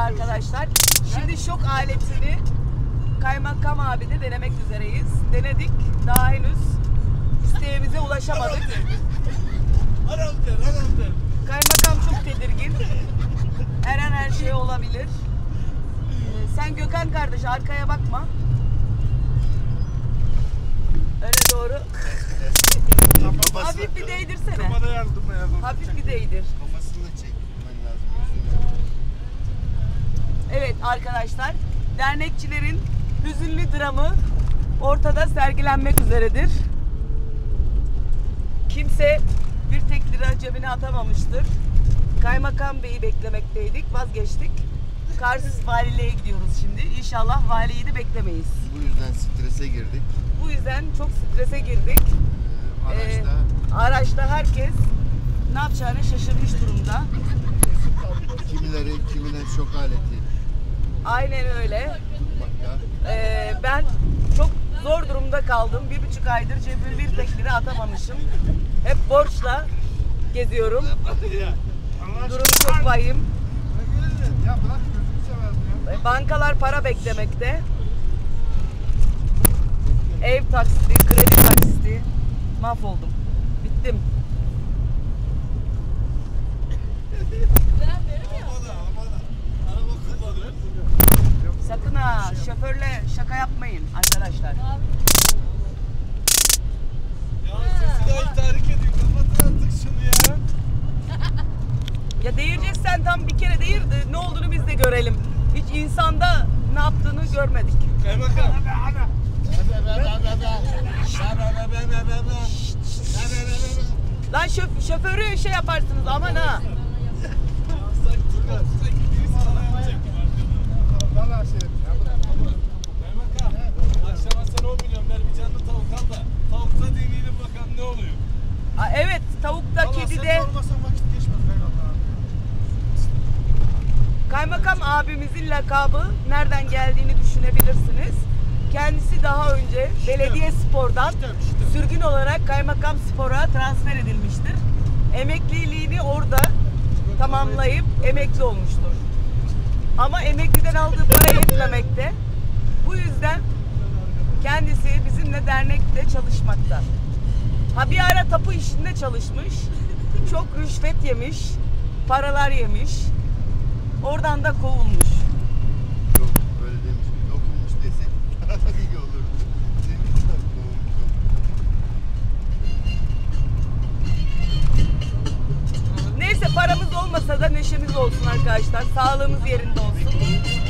arkadaşlar. Şimdi şok aletini kaymakam abi de denemek üzereyiz. Denedik. Daha henüz isteğimize ulaşamadık. Kaymakam çok tedirgin. Her an her şey olabilir. Ee, sen Gökhan kardeş arkaya bakma. Öne doğru. Hafif bir değdirsene. Kamera yardım yardım. Hafif bir değdir. Kafasını da çekmen lazım. Evet arkadaşlar, dernekçilerin hüzünlü dramı ortada sergilenmek üzeredir. Kimse bir tek lira cebine atamamıştır. Kaymakam Bey'i beklemekteydik, vazgeçtik. Kars valiliğe gidiyoruz şimdi. İnşallah valiyi de beklemeyiz. Bu yüzden strese girdik. Bu yüzden çok strese girdik. Ee, Ee, araçta araçta herkes ne yapacağını şaşırmış durumda. kimileri kimine şok aleti Aynen öyle. Ee, ben çok zor durumda kaldım. Bir buçuk aydır cebime bir tek lira atamamışım. Hep borçla geziyorum. Durum çok vahim. Bankalar para beklemekte. Mahvoldum. Bittim. Sakın ha şoförle şaka yapmayın arkadaşlar. Ya sesi daha tahrik ediyor. Kapatın artık şunu ya. Ya değireceksen tam bir kere değir de ne olduğunu biz de görelim. Hiç insanda ne yaptığını görmedik. Kaymakam. Lan şöf- şoförü şey yaparsınız aman ha. Sanki Turgay, sanki birisi sana yapacak gibi arkada. Valla Kaymakam. Akşama sen 10 milyon ver bir canlı tavuk al da. Tavukta deneyelim bakalım ne oluyor. Aa, evet tavukta geçmez kaymakam. kaymakam abimizin lakabı nereden geldiğini düşünebilirsiniz. Kendisi daha önce belediye spordan sürgün olarak kaymakam spora transfer edilmiştir. Emekliliğini orada tamamlayıp emekli olmuştur. Ama emekliden aldığı para yetmemekte. Bu yüzden kendisi bizimle dernekte çalışmakta. Ha bir ara tapu işinde çalışmış. Çok rüşvet yemiş. Paralar yemiş. Oradan da kovulmuş. Yok öyle demiş. Dokunmuş desek iyi olurdu. olmasa da neşemiz olsun arkadaşlar. Sağlığımız yerinde olsun.